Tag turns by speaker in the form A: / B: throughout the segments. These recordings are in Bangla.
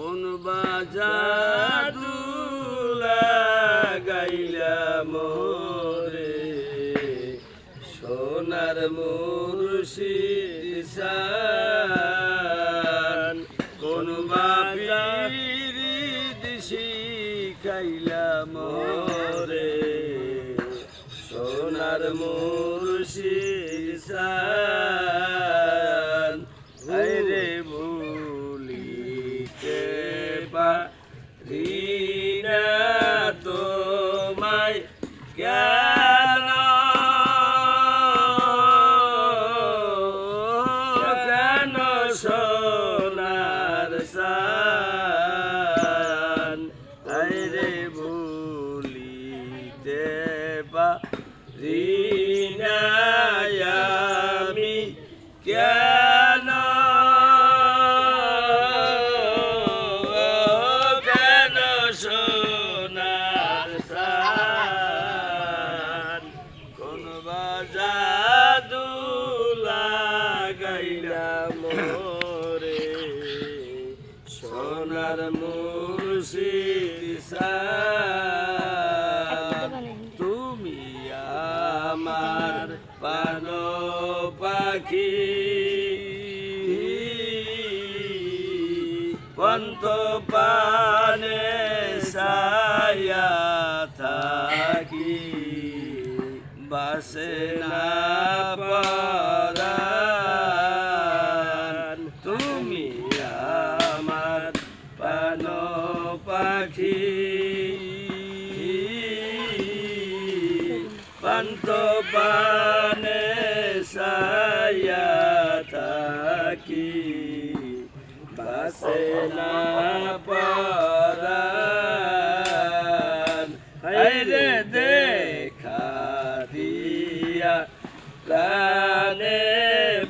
A: কোন বাজাদু লাগাইলা মোরে? সোনার মুর্শিদ সান কোন বাবির মোরে? সোনার কেন? কেন সোনার সান? রে ভুলিতে পারি না পন্ত পানে সায়া থাকি বাসে না তুমি আমার পান পাখি। পন্ত পানে পরান হাইরে দেখা দিয়া প্রাণে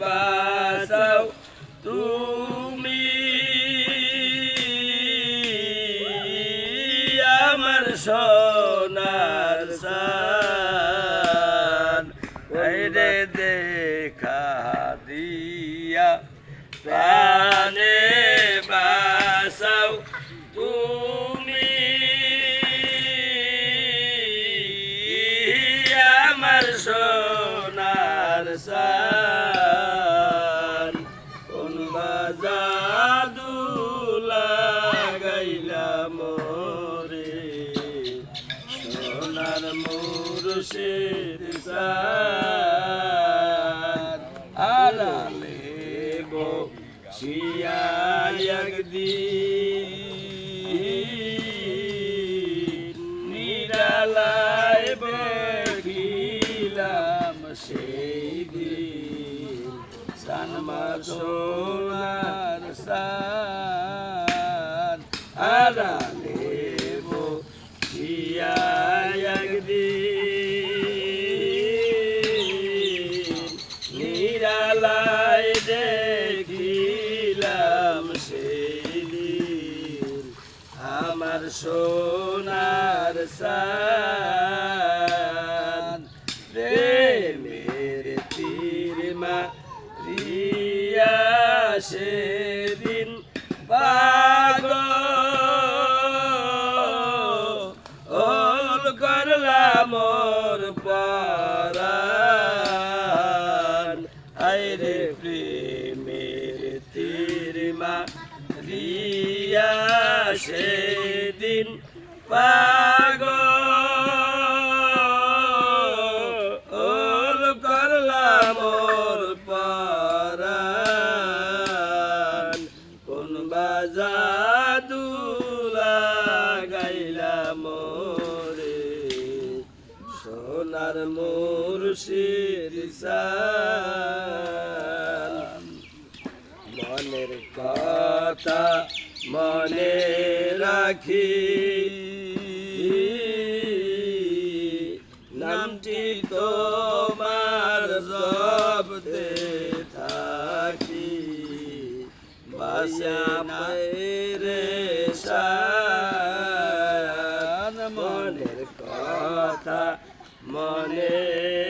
A: বাসাও তুমি। আমার সান সান কোন বাজাদু লাগাইলা মোরে। সোনার মুর্শিদ সান আলালে গো শিয়া একদিন দিন সানমা সোনার সান আড়ালে বো শিয়া একদিন নিরালায় দেখিলাম সেদিন পাগ ওল করলাম মোর পরান আইরে প্রেমের রিয়া সেদিন পাগ সোনার মুর্শিদ মনের কথা মনে রাখি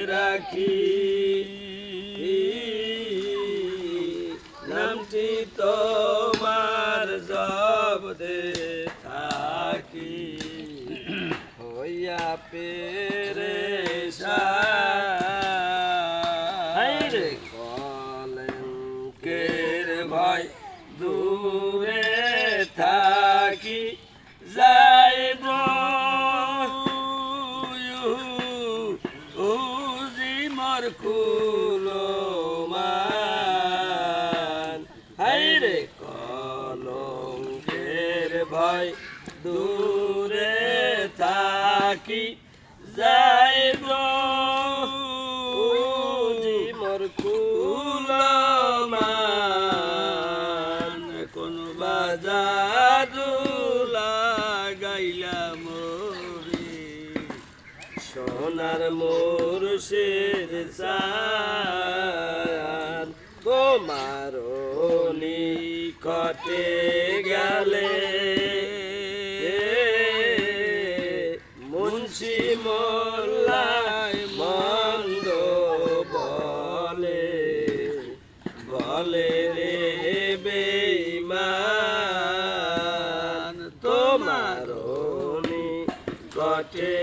A: রাখি। নামটি তোমার জব জবদে থাকি। হইয়া পেরে রে। ভয় দূরে থাকি। যাইব ভয় দূরে থাকি যাইব। মর কুলো কোন বাজারু লাগাইলা মোরে সোনার মুর্শিদ চান তোমার নিকটে গেলে কটে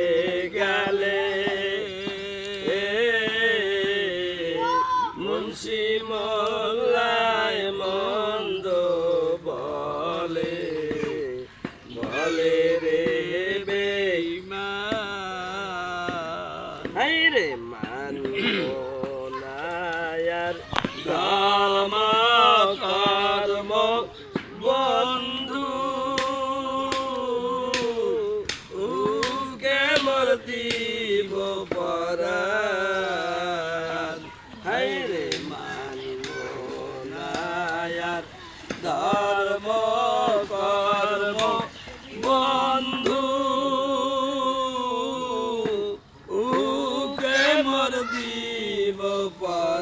A: গেলে। মুন্সি মোল্লায় মন্দ বলে। বলে রে বেইমা রে মানব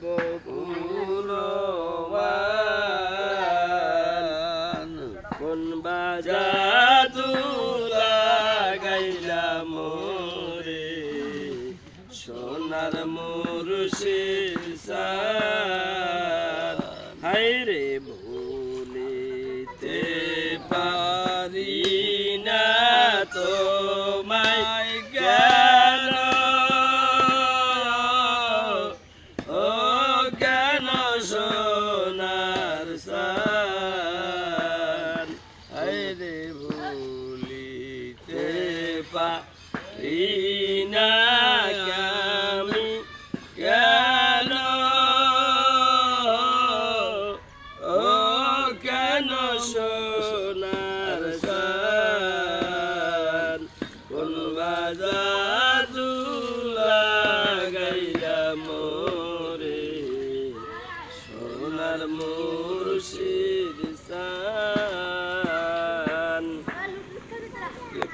A: সর্বকুল কোন বাজাদু লাগাইলা মোরে? সোনার মুর্শিদ সার। হাইরে ভুলিতে